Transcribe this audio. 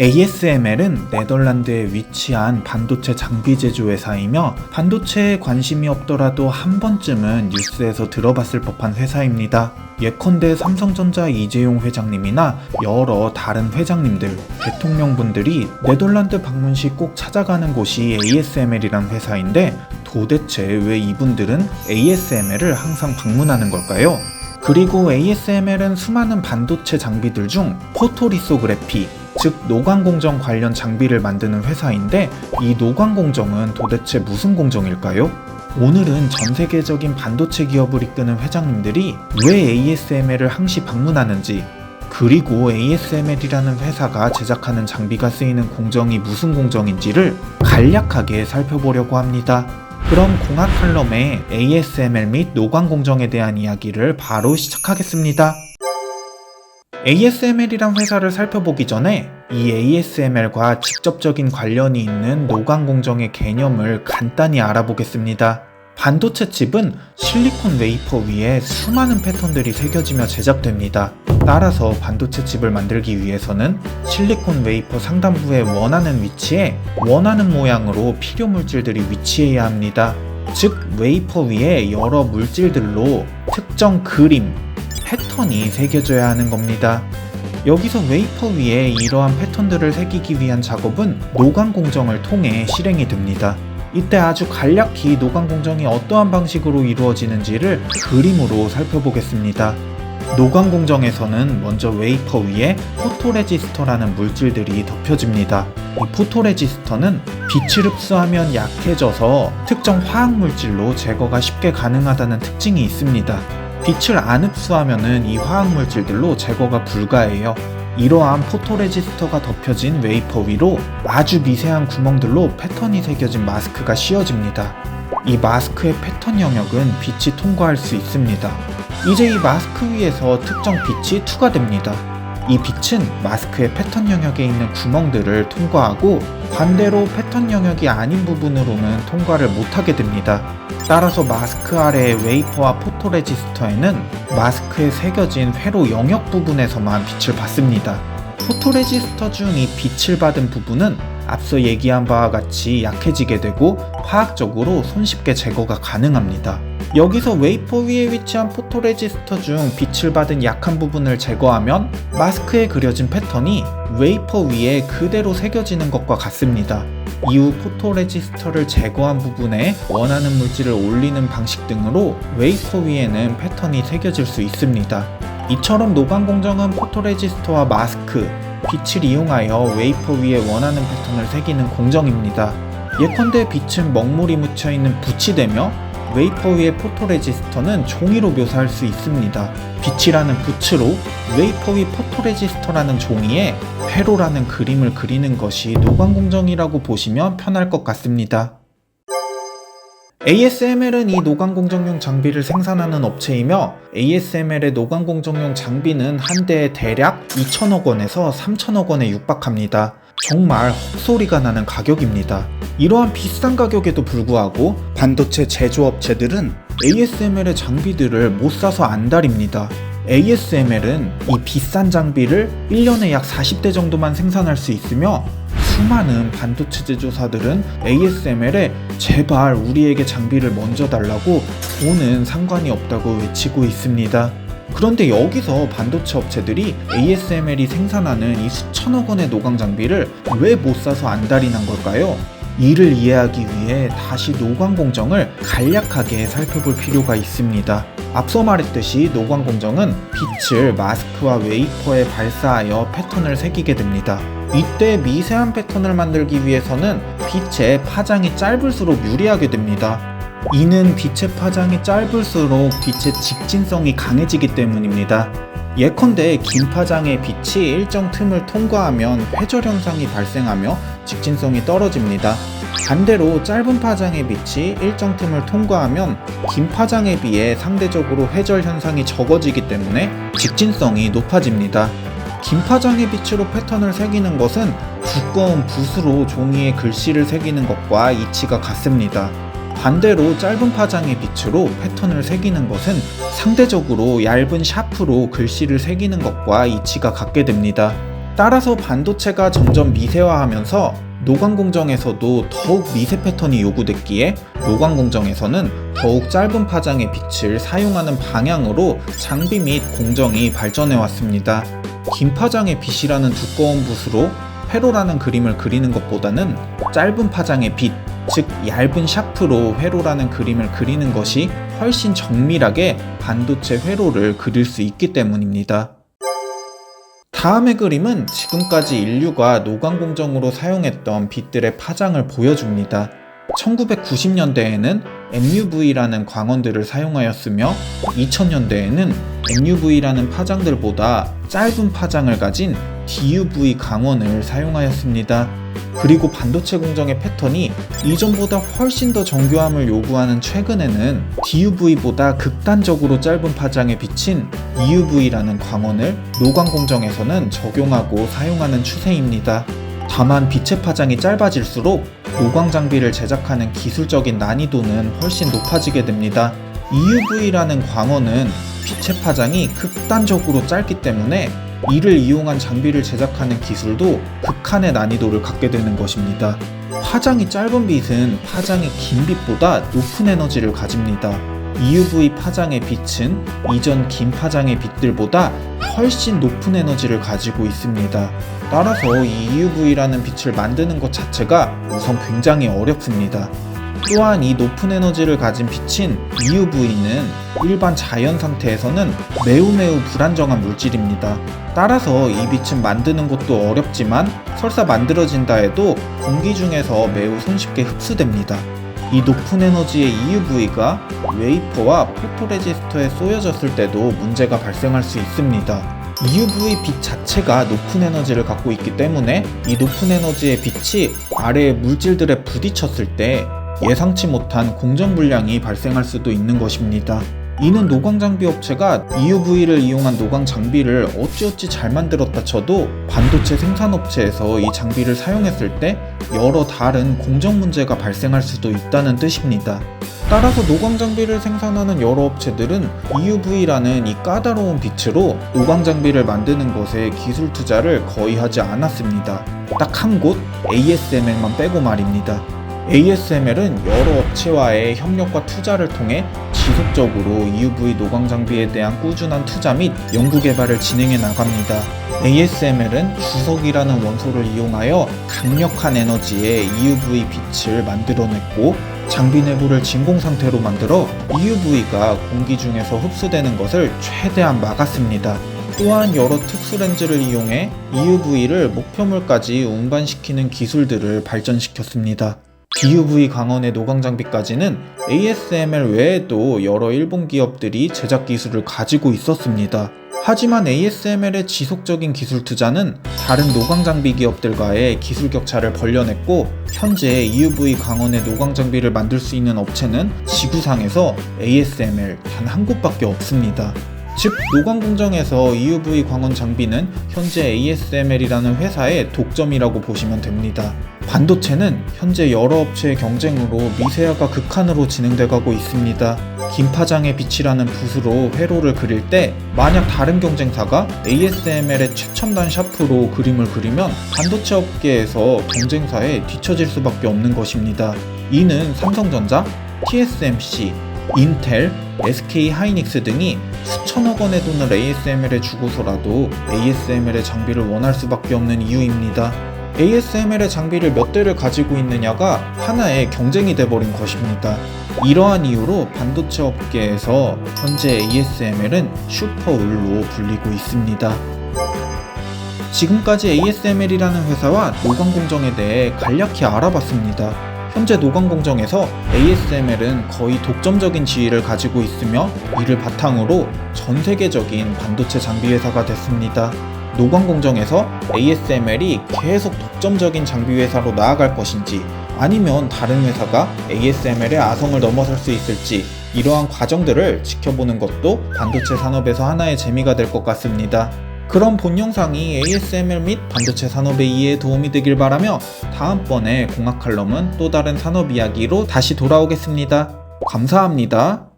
ASML은 네덜란드에 위치한 반도체 장비 제조 회사이며 반도체에 관심이 없더라도 한 번쯤은 뉴스에서 들어봤을 법한 회사입니다. 예컨대 삼성전자 이재용 회장님이나 여러 다른 회장님들, 대통령분들이 네덜란드 방문 시 꼭 찾아가는 곳이 ASML이란 회사인데 도대체 왜 이분들은 ASML을 항상 방문하는 걸까요? 그리고 ASML은 수많은 반도체 장비들 중 포토리소그래피, 즉 노광 공정 관련 장비를 만드는 회사인데 이 노광 공정은 도대체 무슨 공정일까요? 오늘은 전 세계적인 반도체 기업을 이끄는 회장님들이 왜 ASML을 항시 방문하는지 그리고 ASML이라는 회사가 제작하는 장비가 쓰이는 공정이 무슨 공정인지를 간략하게 살펴보려고 합니다. 그럼 공학 칼럼의 ASML 및 노광 공정에 대한 이야기를 바로 시작하겠습니다. ASML이란 회사를 살펴보기 전에 이 ASML과 직접적인 관련이 있는 노광 공정의 개념을 간단히 알아보겠습니다. 반도체 칩은 실리콘 웨이퍼 위에 수많은 패턴들이 새겨지며 제작됩니다. 따라서 반도체 칩을 만들기 위해서는 실리콘 웨이퍼 상단부에 원하는 위치에 원하는 모양으로 필요 물질들이 위치해야 합니다. 즉, 웨이퍼 위에 여러 물질들로 특정 그림, 패턴이 새겨져야 하는 겁니다. 여기서 웨이퍼 위에 이러한 패턴들을 새기기 위한 작업은 노광 공정을 통해 실행이 됩니다. 이때 아주 간략히 노광 공정이 어떠한 방식으로 이루어지는지를 그림으로 살펴보겠습니다. 노광 공정에서는 먼저 웨이퍼 위에 포토레지스터라는 물질들이 덮여집니다. 이 포토레지스터는 빛을 흡수하면 약해져서 특정 화학 물질로 제거가 쉽게 가능하다는 특징이 있습니다. 빛을 안 흡수하면은 이 화학 물질들로 제거가 불가해요. 이러한 포토레지스터가 덮여진 웨이퍼 위로 아주 미세한 구멍들로 패턴이 새겨진 마스크가 씌워집니다. 이 마스크의 패턴 영역은 빛이 통과할 수 있습니다. 이제 이 마스크 위에서 특정 빛이 투과됩니다. 이 빛은 마스크의 패턴 영역에 있는 구멍들을 통과하고 반대로 패턴 영역이 아닌 부분으로는 통과를 못하게 됩니다. 따라서 마스크 아래의 웨이퍼와 포토레지스터에는 마스크에 새겨진 회로 영역 부분에서만 빛을 받습니다. 포토레지스터 중 이 빛을 받은 부분은 앞서 얘기한 바와 같이 약해지게 되고 화학적으로 손쉽게 제거가 가능합니다. 여기서 웨이퍼 위에 위치한 포토레지스터 중 빛을 받은 약한 부분을 제거하면 마스크에 그려진 패턴이 웨이퍼 위에 그대로 새겨지는 것과 같습니다. 이후 포토레지스터를 제거한 부분에 원하는 물질을 올리는 방식 등으로 웨이퍼 위에는 패턴이 새겨질 수 있습니다. 이처럼 노광 공정은 포토레지스터와 마스크, 빛을 이용하여 웨이퍼 위에 원하는 패턴을 새기는 공정입니다. 예컨대 빛은 먹물이 묻혀 있는 붓이 되며 웨이퍼 위의 포토레지스터는 종이로 묘사할 수 있습니다. 빛이라는 붓으로 웨이퍼 위 포토레지스터라는 종이에 회로라는 그림을 그리는 것이 노광 공정이라고 보시면 편할 것 같습니다. ASML은 이 노광 공정용 장비를 생산하는 업체이며 ASML의 노광 공정용 장비는 한 대에 대략 2천억 원에서 3천억 원에 육박합니다. 정말 헛소리가 나는 가격입니다. 이러한 비싼 가격에도 불구하고 반도체 제조업체들은 ASML의 장비들을 못 사서 안달입니다. ASML은 이 비싼 장비를 1년에 약 40대 정도만 생산할 수 있으며 수많은 반도체 제조사들은 ASML에 제발 우리에게 장비를 먼저 달라고 돈은 상관이 없다고 외치고 있습니다. 그런데 여기서 반도체 업체들이 ASML이 생산하는 이 수천억 원의 노광 장비를 왜 못 사서 안달이 난 걸까요? 이를 이해하기 위해 다시 노광 공정을 간략하게 살펴볼 필요가 있습니다. 앞서 말했듯이 노광 공정은 빛을 마스크와 웨이퍼에 발사하여 패턴을 새기게 됩니다. 이때 미세한 패턴을 만들기 위해서는 빛의 파장이 짧을수록 유리하게 됩니다. 이는 빛의 파장이 짧을수록 빛의 직진성이 강해지기 때문입니다. 예컨대 긴 파장의 빛이 일정 틈을 통과하면 회절 현상이 발생하며 직진성이 떨어집니다. 반대로 짧은 파장의 빛이 일정 틈을 통과하면 긴 파장에 비해 상대적으로 회절 현상이 적어지기 때문에 직진성이 높아집니다. 긴 파장의 빛으로 패턴을 새기는 것은 두꺼운 붓으로 종이에 글씨를 새기는 것과 이치가 같습니다. 반대로 짧은 파장의 빛으로 패턴을 새기는 것은 상대적으로 얇은 샤프로 글씨를 새기는 것과 이치가 같게 됩니다. 따라서 반도체가 점점 미세화하면서 노광 공정에서도 더욱 미세 패턴이 요구됐기에 노광 공정에서는 더욱 짧은 파장의 빛을 사용하는 방향으로 장비 및 공정이 발전해 왔습니다. 긴 파장의 빛이라는 두꺼운 붓으로 회로라는 그림을 그리는 것보다는 짧은 파장의 빛, 즉 얇은 샤프로 회로라는 그림을 그리는 것이 훨씬 정밀하게 반도체 회로를 그릴 수 있기 때문입니다. 다음의 그림은 지금까지 인류가 노광 공정으로 사용했던 빛들의 파장을 보여줍니다. 1990년대에는 MUV라는 광원들을 사용하였으며 2000년대에는 MUV라는 파장들보다 짧은 파장을 가진 DUV 강원을 사용하였습니다. 그리고 반도체 공정의 패턴이 이전보다 훨씬 더 정교함을 요구하는 최근에는 DUV보다 극단적으로 짧은 파장에 비친 EUV라는 광원을 노광 공정에서는 적용하고 사용하는 추세입니다. 다만 빛의 파장이 짧아질수록 노광 장비를 제작하는 기술적인 난이도는 훨씬 높아지게 됩니다. EUV라는 광원은 빛의 파장이 극단적으로 짧기 때문에 이를 이용한 장비를 제작하는 기술도 극한의 난이도를 갖게 되는 것입니다. 파장이 짧은 빛은 파장이 긴 빛보다 높은 에너지를 가집니다. EUV 파장의 빛은 이전 긴 파장의 빛들보다 훨씬 높은 에너지를 가지고 있습니다. 따라서 이 EUV라는 빛을 만드는 것 자체가 우선 굉장히 어렵습니다. 또한 이 높은 에너지를 가진 빛인 EUV는 일반 자연 상태에서는 매우 매우 불안정한 물질입니다. 따라서 이 빛은 만드는 것도 어렵지만 설사 만들어진다 해도 공기 중에서 매우 손쉽게 흡수됩니다. 이 높은 에너지의 EUV가 웨이퍼와 포토레지스터에 쏘여졌을 때도 문제가 발생할 수 있습니다. EUV 빛 자체가 높은 에너지를 갖고 있기 때문에 이 높은 에너지의 빛이 아래의 물질들에 부딪혔을 때 예상치 못한 공정 불량이 발생할 수도 있는 것입니다. 이는 노광 장비 업체가 EUV를 이용한 노광 장비를 어찌어찌 잘 만들었다 쳐도 반도체 생산 업체에서 이 장비를 사용했을 때 여러 다른 공정 문제가 발생할 수도 있다는 뜻입니다. 따라서 노광 장비를 생산하는 여러 업체들은 EUV라는 이 까다로운 빛으로 노광 장비를 만드는 것에 기술 투자를 거의 하지 않았습니다. 딱 한 곳 ASML만 빼고 말입니다. ASML은 여러 업체와의 협력과 투자를 통해 지속적으로 EUV 노광 장비에 대한 꾸준한 투자 및 연구 개발을 진행해 나갑니다. ASML은 주석이라는 원소를 이용하여 강력한 에너지의 EUV 빛을 만들어냈고 장비 내부를 진공 상태로 만들어 EUV가 공기 중에서 흡수되는 것을 최대한 막았습니다. 또한 여러 특수 렌즈를 이용해 EUV를 목표물까지 운반시키는 기술들을 발전시켰습니다. DUV 강원의 노광 장비까지는 ASML 외에도 여러 일본 기업들이 제작 기술을 가지고 있었습니다. 하지만 ASML의 지속적인 기술 투자는 다른 노광 장비 기업들과의 기술 격차를 벌려냈고 현재 EUV 강원의 노광 장비를 만들 수 있는 업체는 지구상에서 ASML 단 한 곳밖에 없습니다. 즉 노광 공정에서 EUV 광원 장비는 현재 ASML이라는 회사의 독점이라고 보시면 됩니다. 반도체는 현재 여러 업체의 경쟁으로 미세화가 극한으로 진행돼 가고 있습니다. 긴 파장의 빛이라는 붓으로 회로를 그릴 때 만약 다른 경쟁사가 ASML의 최첨단 샤프로 그림을 그리면 반도체 업계에서 경쟁사에 뒤처질 수밖에 없는 것입니다. 이는 삼성전자, TSMC, 인텔, SK 하이닉스 등이 수천억 원의 돈을 ASML에 주고서라도 ASML의 장비를 원할 수밖에 없는 이유입니다. ASML의 장비를 몇 대를 가지고 있느냐가 하나의 경쟁이 돼버린 것입니다. 이러한 이유로 반도체 업계에서 현재 ASML은 슈퍼울로 불리고 있습니다. 지금까지 ASML이라는 회사와 노광 공정에 대해 간략히 알아봤습니다. 현재 노광 공정에서 ASML은 거의 독점적인 지위를 가지고 있으며 이를 바탕으로 전 세계적인 반도체 장비 회사가 됐습니다. 노광 공정에서 ASML이 계속 독점적인 장비 회사로 나아갈 것인지 아니면 다른 회사가 ASML의 아성을 넘어설 수 있을지 이러한 과정들을 지켜보는 것도 반도체 산업에서 하나의 재미가 될 것 같습니다. 그럼 본 영상이 ASML 및 반도체 산업의 이해에 도움이 되길 바라며 다음번에 공학 칼럼은 또 다른 산업 이야기로 다시 돌아오겠습니다. 감사합니다.